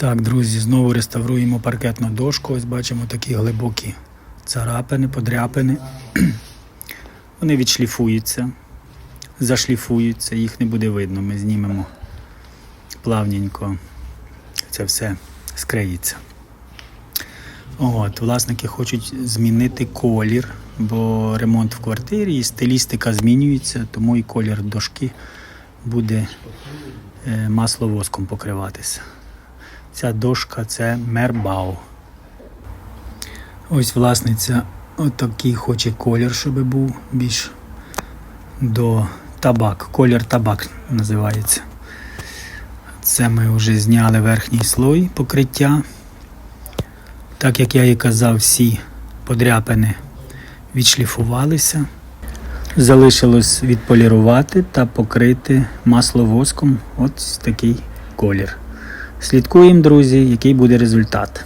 Так, друзі, знову реставруємо паркетну дошку. Ось бачимо такі глибокі царапини, подряпини. Вони відшліфуються, зашліфуються, їх не буде видно. Ми знімемо плавненько. Це все скриється. От, власники хочуть змінити колір, бо ремонт в квартирі і стилістика змінюється, тому і колір дошки буде е, масловоском покриватися. Ця дошка це Мербау. Ось власниця отакий хоче колір, щоб був більш до табак. Колір табак називається. Це ми вже зняли верхній слой покриття. Так як я і казав, всі подряпини відшліфувалися. Залишилось відполірувати та покрити масловоском. Ось такий колір. Слідкуємо, друзі, який буде результат.